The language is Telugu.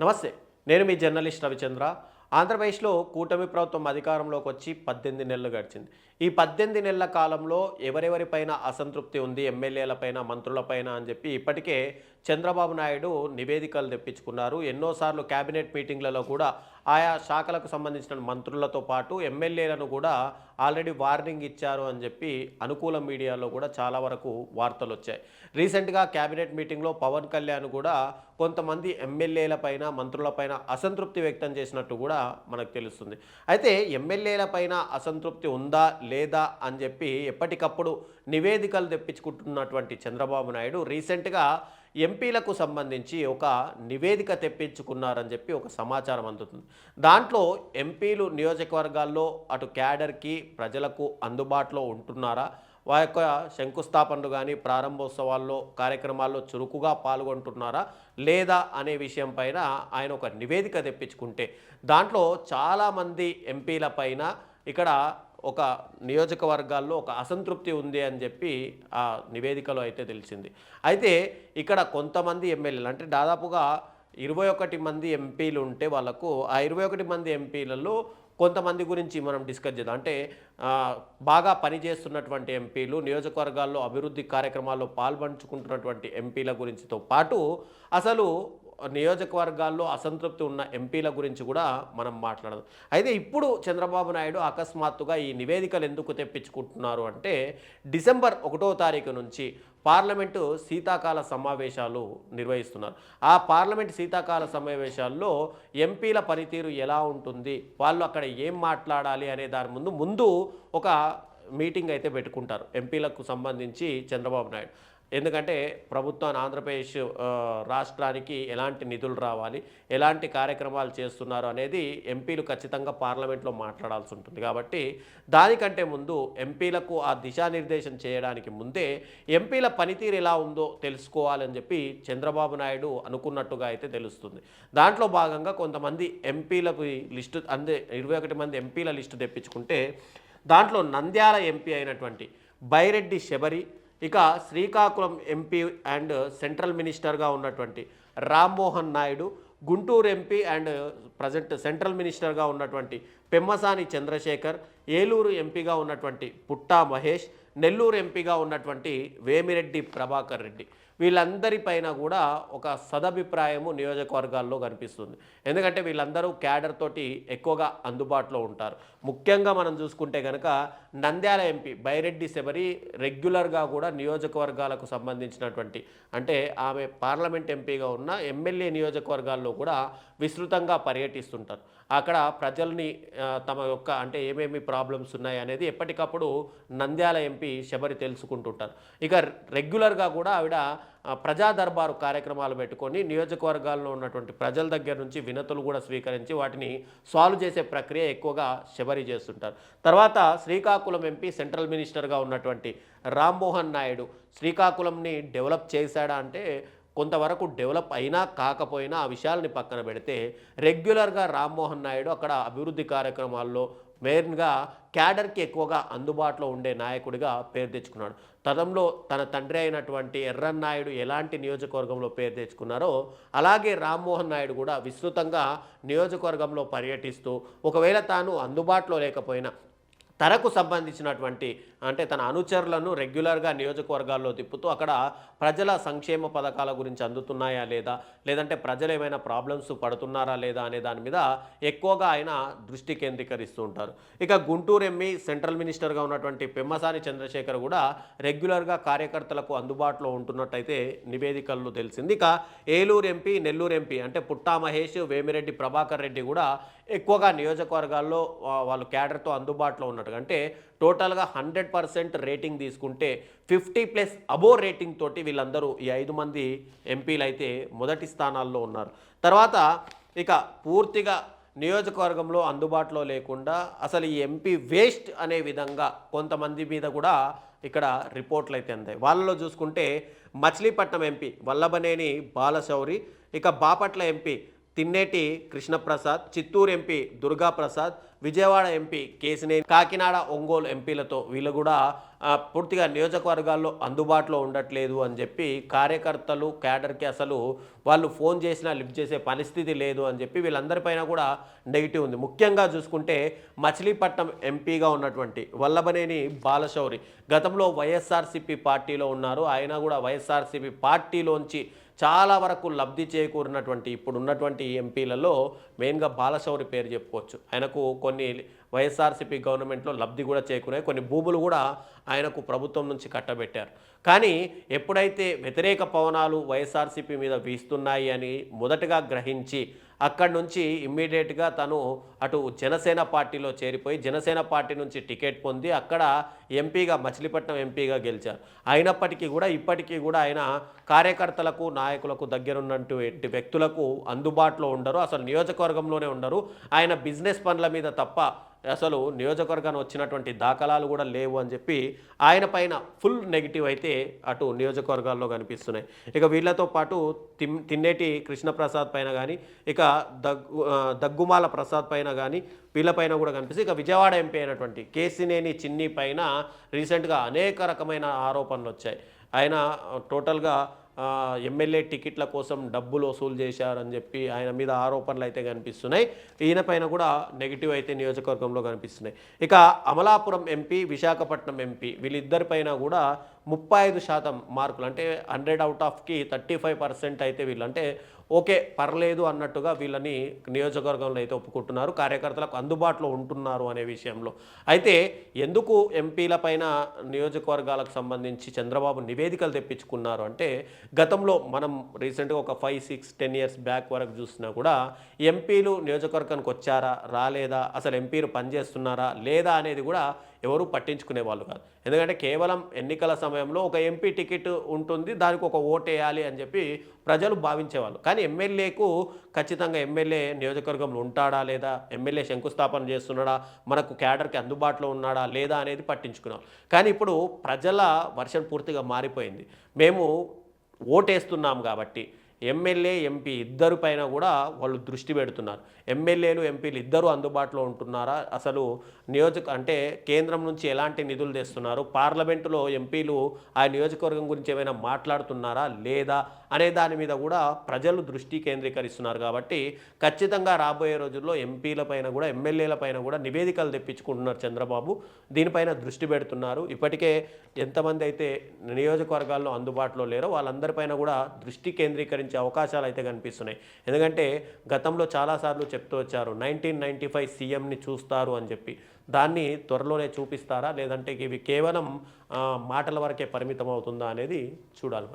నమస్తే నేను మీ జర్నలిస్ట్ రవిచంద్ర. ఆంధ్రప్రదేశ్లో కూటమి ప్రభుత్వం అధికారంలోకి వచ్చి పద్దెనిమిది నెలలు గడిచింది. ఈ పద్దెనిమిది నెలల కాలంలో ఎవరెవరిపైన అసంతృప్తి ఉంది? ఎమ్మెల్యేలపైన మంత్రులపైన అని చెప్పి ఇప్పటికే చంద్రబాబు నాయుడు నివేదికలు తెప్పించుకున్నారు. ఎన్నోసార్లు కేబినెట్ మీటింగ్లలో కూడా ఆయా శాఖలకు సంబంధించిన మంత్రులతో పాటు ఎమ్మెల్యేలను కూడా ఆల్రెడీ వార్నింగ్ ఇచ్చారు అని చెప్పి అనుకూల మీడియాలో కూడా చాలా వరకు వార్తలు వచ్చాయి. రీసెంట్గా కేబినెట్ మీటింగ్లో పవన్ కళ్యాణ్ కూడా కొంతమంది ఎమ్మెల్యేలపైన మంత్రులపైన అసంతృప్తి వ్యక్తం చేసినట్టు కూడా మనకు తెలుస్తుంది. అయితే ఎమ్మెల్యేలపైన అసంతృప్తి ఉందా లేదా అని చెప్పి ఎప్పటికప్పుడు నివేదికలు తెప్పించుకుంటున్నటువంటి చంద్రబాబు నాయుడు రీసెంట్గా ఎంపీలకు సంబంధించి ఒక నివేదిక తెప్పించుకున్నారని చెప్పి ఒక సమాచారం అందుతుంది. దాంట్లో ఎంపీలు నియోజకవర్గాల్లో అటు క్యాడర్కి ప్రజలకు అందుబాటులో ఉంటున్నారా? వారి యొక్క శంకుస్థాపనలు కానీ ప్రారంభోత్సవాల్లో కార్యక్రమాల్లో చురుకుగా పాల్గొంటున్నారా? లేదా అనే విషయం పైన ఆయన ఒక నివేదిక తెప్పించుకుంటే దాంట్లో చాలామంది ఎంపీల పైన ఇక్కడ ఒక నియోజకవర్గాల్లో ఒక అసంతృప్తి ఉంది అని చెప్పి ఆ నివేదికలో అయితే తెలిసింది. అయితే ఇక్కడ కొంతమంది ఎమ్మెల్యేలు అంటే దాదాపుగా ఇరవై ఒకటి మంది ఎంపీలు ఉంటే వాళ్ళకు ఆ ఇరవై ఒకటి మంది ఎంపీలలో కొంతమంది గురించి మనం డిస్కస్ చేద్దాం. అంటే బాగా పనిచేస్తున్నటువంటి ఎంపీలు నియోజకవర్గాల్లో అభివృద్ధి కార్యక్రమాల్లో పాల్పంచుకుంటున్నటువంటి ఎంపీల గురించితో పాటు అసలు నియోజకవర్గాల్లో అసంతృప్తి ఉన్న ఎంపీల గురించి కూడా మనం మాట్లాడదాం. అయితే ఇప్పుడు చంద్రబాబు నాయుడు అకస్మాత్తుగా ఈ నివేదికలు ఎందుకు తెప్పించుకుంటున్నారు అంటే డిసెంబర్ ఒకటో తారీఖు నుంచి పార్లమెంటు శీతాకాల సమావేశాలు నిర్వహిస్తున్నారు. ఆ పార్లమెంట్ శీతాకాల సమావేశాల్లో ఎంపీల పనితీరు ఎలా ఉంటుంది? వాళ్ళు అక్కడ ఏం మాట్లాడాలి అనే దాని ముందు ముందు ఒక మీటింగ్ అయితే పెట్టుకుంటారు ఎంపీలకు సంబంధించి చంద్రబాబు నాయుడు. ఎందుకంటే ప్రభుత్వాన్ని ఆంధ్రప్రదేశ్ రాష్ట్రానికి ఎలాంటి నిధులు రావాలి ఎలాంటి కార్యక్రమాలు చేస్తున్నారు అనేది ఎంపీలు ఖచ్చితంగా పార్లమెంట్లో మాట్లాడాల్సి ఉంటుంది. కాబట్టి దానికంటే ముందు ఎంపీలకు ఆ దిశానిర్దేశం చేయడానికి ముందే ఎంపీల పనితీరు ఎలా ఉందో తెలుసుకోవాలని చెప్పి చంద్రబాబు నాయుడు అనుకున్నట్టుగా అయితే తెలుస్తుంది. దాంట్లో భాగంగా కొంతమంది ఎంపీలకు లిస్టు అందే ఇరవై ఒకటి మంది ఎంపీల లిస్టు తెప్పించుకుంటే దాంట్లో నంద్యాల ఎంపీ అయినటువంటి బైరెడ్డి శబరి ఇక శ్రీకాకుళం ఎంపీ అండ్ సెంట్రల్ మినిస్టర్గా ఉన్నటువంటి Rammohan Naidu Guntur MP and present central మినిస్టర్గా ఉన్నటువంటి పెమ్మసాని చంద్రశేఖర్ ఏలూరు ఎంపీగా ఉన్నటువంటి పుట్టా మహేష్ నెల్లూరు ఎంపీగా ఉన్నటువంటి వేమిరెడ్డి ప్రభాకర్ రెడ్డి. వీళ్ళందరిపైన కూడా ఒక సదభిప్రాయము నియోజకవర్గాల్లో కనిపిస్తుంది. ఎందుకంటే వీళ్ళందరూ క్యాడర్ తోటి ఎక్కువగా అందుబాటులో ఉంటారు. ముఖ్యంగా మనం చూసుకుంటే కనుక నంద్యాల ఎంపీ బైరెడ్డి శబరి రెగ్యులర్గా కూడా నియోజకవర్గాలకు సంబంధించినటువంటి అంటే ఆమె పార్లమెంట్ ఎంపీగా ఉన్న ఎమ్మెల్యే నియోజకవర్గాల్లో కూడా విస్తృతంగా పర్యటిస్తుంటారు. అక్కడ ప్రజల్ని తమ యొక్క అంటే ఏమేమి ప్రాబ్లమ్స్ ఉన్నాయి అనేది ఎప్పటికప్పుడు నంద్యాల ఎంపీ శబరి తెలుసుకుంటుంటారు. ఇక రెగ్యులర్గా కూడా ఆవిడ ప్రజా దర్బారు కార్యక్రమాలు పెట్టుకొని నియోజకవర్గాల్లో ఉన్నటువంటి ప్రజల దగ్గర నుంచి వినతులు కూడా స్వీకరించి వాటిని సాల్వ్ చేసే ప్రక్రియ ఎక్కువగా శబరి చేస్తుంటారు. తర్వాత శ్రీకాకుళం ఎంపీ సెంట్రల్ మినిస్టర్గా ఉన్నటువంటి రామ్మోహన్ నాయుడు శ్రీకాకుళంని డెవలప్ చేశాడా అంటే కొంతవరకు డెవలప్ అయినా కాకపోయినా ఆ విషయాలని పక్కన పెడితే రెగ్యులర్గా రామ్మోహన్ నాయుడు అక్కడ అభివృద్ధి కార్యక్రమాల్లో మెయిన్గా క్యాడర్కి ఎక్కువగా అందుబాటులో ఉండే నాయకుడిగా పేరు తెచ్చుకున్నాడు. తదంలో తన తండ్రి అయినటువంటి ఎర్రన్నాయుడు ఎలాంటి నియోజకవర్గంలో పేరు తెచ్చుకున్నారో అలాగే రామ్మోహన్ నాయుడు కూడా విస్తృతంగా నియోజకవర్గంలో పర్యటిస్తూ ఒకవేళ తాను అందుబాటులో లేకపోయినా తనకు సంబంధించినటువంటి అంటే తన అనుచరులను రెగ్యులర్గా నియోజకవర్గాల్లో తిప్పుతూ అక్కడ ప్రజల సంక్షేమ పథకాల గురించి అందుతున్నాయా లేదా? లేదంటే ప్రజలు ఏమైనా ప్రాబ్లమ్స్ పడుతున్నారా లేదా అనే దాని మీద ఎక్కువగా ఆయన దృష్టి కేంద్రీకరిస్తూ ఉంటారు. ఇక గుంటూరు ఎంఈ సెంట్రల్ మినిస్టర్గా ఉన్నటువంటి పెమ్మసాని చంద్రశేఖర్ కూడా రెగ్యులర్గా కార్యకర్తలకు అందుబాటులో ఉంటున్నట్టయితే నివేదికల్లో తెలిసింది. ఇక ఏలూరు ఎంపీ నెల్లూరు ఎంపీ అంటే పుట్టా మహేష్ వేమిరెడ్డి ప్రభాకర్ రెడ్డి కూడా ఎక్కువగా నియోజకవర్గాల్లో వాళ్ళు క్యాడర్తో అందుబాటులో ఉన్నారు ఉన్నట్టుగా అంటే టోటల్గా హండ్రెడ్ పర్సెంట్ రేటింగ్ తీసుకుంటే ఫిఫ్టీ ప్లస్ అబో రేటింగ్ తోటి వీళ్ళందరూ ఈ ఐదు మంది ఎంపీలు అయితే మొదటి స్థానాల్లో ఉన్నారు. తర్వాత ఇక పూర్తిగా నియోజకవర్గంలో అందుబాటులో లేకుండా అసలు ఈ ఎంపీ వేస్ట్ అనే విధంగా కొంతమంది మీద కూడా ఇక్కడ రిపోర్ట్లు అయితే అందాయి. వాళ్ళలో చూసుకుంటే మచిలీపట్నం ఎంపీ వల్లభనేని బాలశౌరి ఇక Bapatla MP Tenneti Krishnaprasad Chittoor MP Durga Prasad Vijayawada MP Kesineni Kakinada Ongole ఎంపీలతో వీళ్ళు కూడా పూర్తిగా నియోజకవర్గాల్లో అందుబాటులో ఉండట్లేదు అని చెప్పి కార్యకర్తలు క్యాడర్కి అసలు వాళ్ళు ఫోన్ చేసినా లిఫ్ట్ చేసే పరిస్థితి లేదు అని చెప్పి వీళ్ళందరిపైన కూడా నెగిటివ్ ఉంది. ముఖ్యంగా చూసుకుంటే మచిలీపట్నం ఎంపీగా ఉన్నటువంటి వల్లభనేని బాలశౌరి గతంలో వైఎస్ఆర్సీపీ పార్టీలో ఉన్నారు. ఆయన కూడా వైఎస్ఆర్సీపీ పార్టీలోంచి చాలా వరకు లబ్ధి చేకూరినటువంటి ఇప్పుడు ఉన్నటువంటి ఎంపీలలో మెయిన్గా బాలశౌరి పేరు చెప్పుకోవచ్చు. ఆయనకు కొన్ని వైఎస్ఆర్సీపీ గవర్నమెంట్లో లబ్ధి కూడా చేకూరాయి. కొన్ని భూములు కూడా ఆయనకు ప్రభుత్వం నుంచి కట్టబెట్టారు. కానీ ఎప్పుడైతే వ్యతిరేక పవనాలు వైఎస్ఆర్సీపీ మీద వీస్తున్నాయి అని మొదటగా గ్రహించి అక్కడి నుంచి ఇమ్మీడియట్గా తను అటు జనసేన పార్టీలో చేరిపోయి జనసేన పార్టీ నుంచి టికెట్ పొంది అక్కడ ఎంపీగా మచిలీపట్నం ఎంపీగా గెలిచారు. అయినప్పటికీ కూడా ఇప్పటికీ కూడా ఆయన కార్యకర్తలకు నాయకులకు దగ్గరున్నటువంటి వ్యక్తులకు అందుబాటులో ఉండరు. అసలు నియోజకవర్గంలోనే ఉండరు. ఆయన బిజినెస్ పనుల మీద తప్ప అసలు నియోజకవర్గాన్ని వచ్చినటువంటి దాఖలాలు కూడా లేవు అని చెప్పి ఆయన పైన ఫుల్ నెగిటివ్ అయితే అటు నియోజకవర్గాల్లో కనిపిస్తున్నాయి. ఇక వీళ్ళతో పాటు తిన్నేటి కృష్ణప్రసాద్ పైన కానీ ఇక దగ్గు దగ్గుమాల ప్రసాద్ పైన కానీ వీళ్ళపైన కూడా కనిపిస్తుంది. ఇక విజయవాడ ఎంపీ అయినటువంటి కేసినేని చిన్ని పైన రీసెంట్గా అనేక రకమైన ఆరోపణలు వచ్చాయి. ఆయన టోటల్గా ఎమ్మెల్యే టికెట్ల కోసం డబ్బులు వసూలు చేశారని చెప్పి ఆయన మీద ఆరోపణలు అయితే కనిపిస్తున్నాయి. ఈయన పైన కూడా నెగిటివ్ అయితే నియోజకవర్గంలో కనిపిస్తున్నాయి. ఇక అమలాపురం ఎంపీ విశాఖపట్నం ఎంపీ వీళ్ళిద్దరిపైన కూడా ముప్పై ఐదు శాతం మార్కులు అంటే హండ్రెడ్ అవుట్ ఆఫ్కి థర్టీ ఫైవ్ పర్సెంట్ అయితే వీళ్ళు అంటే ఓకే పర్లేదు అన్నట్టుగా వీళ్ళని నియోజకవర్గంలో అయితే ఒప్పుకుంటున్నారు కార్యకర్తలకు అందుబాటులో ఉంటున్నారు అనే విషయంలో. అయితే ఎందుకు ఎంపీల పైన నియోజకవర్గాలకు సంబంధించి చంద్రబాబు నివేదికలు తెప్పించుకున్నారు అంటే గతంలో మనం రీసెంట్గా ఒక five six ten years back వరకు చూసినా కూడా ఎంపీలు నియోజకవర్గానికి వచ్చారా రాలేదా అసలు ఎంపీలు పనిచేస్తున్నారా లేదా అనేది కూడా ఎవరు పట్టించుకునే వాళ్ళు కాదు. ఎందుకంటే కేవలం ఎన్నికల సమయంలో ఒక ఎంపీ టికెట్ ఉంటుంది దానికి ఒక ఓటు వేయాలి అని చెప్పి ప్రజలు భావించేవాళ్ళు. కానీ ఎమ్మెల్యేకు ఖచ్చితంగా ఎమ్మెల్యే నియోజకవర్గంలో ఉంటాడా లేదా ఎమ్మెల్యే శంకుస్థాపన చేస్తున్నాడా మనకు క్యాడర్కి అందుబాటులో ఉన్నాడా లేదా అనేది పట్టించుకున్నాం కానీ ఇప్పుడు ప్రజల వర్షన్ పూర్తిగా మారిపోయింది. మేము ఓటేస్తున్నాం కాబట్టి ఎమ్మెల్యే ఎంపీ ఇద్దరు పైన కూడా వాళ్ళు దృష్టి పెడుతున్నారు. ఎమ్మెల్యేలు ఎంపీలు ఇద్దరు అందుబాటులో ఉంటున్నారా? అసలు నియోజక అంటే కేంద్రం నుంచి ఎలాంటి నిధులు తెస్తున్నారు? పార్లమెంటులో ఎంపీలు ఆ నియోజకవర్గం గురించి ఏమైనా మాట్లాడుతున్నారా? లేదా? అనే దాని మీద కూడా ప్రజలు దృష్టి కేంద్రీకరిస్తున్నారు కాబట్టి ఖచ్చితంగా రాబోయే రోజుల్లో ఎంపీల పైన కూడా ఎమ్మెల్యేల పైన కూడా నివేదికలు తెప్పించుకుంటున్నారు చంద్రబాబు. దీనిపైన దృష్టి పెడుతున్నారు. ఇప్పటికే ఎంతమంది అయితే నియోజకవర్గాల్లో అందుబాటులో లేరో వాళ్ళందరిపైన కూడా దృష్టి కేంద్రీకరించి అవకాశాలు అయితే కనిపిస్తున్నాయి. ఎందుకంటే గతంలో చాలాసార్లు చెప్తూ వచ్చారు నైన్టీన్ నైంటీ ఫైవ్ సీఎంని చూస్తారు అని చెప్పి. దాన్ని త్వరలోనే చూపిస్తారా? లేదంటే ఇవి కేవలం మాటల వరకే పరిమితం అవుతుందా అనేది చూడాలి.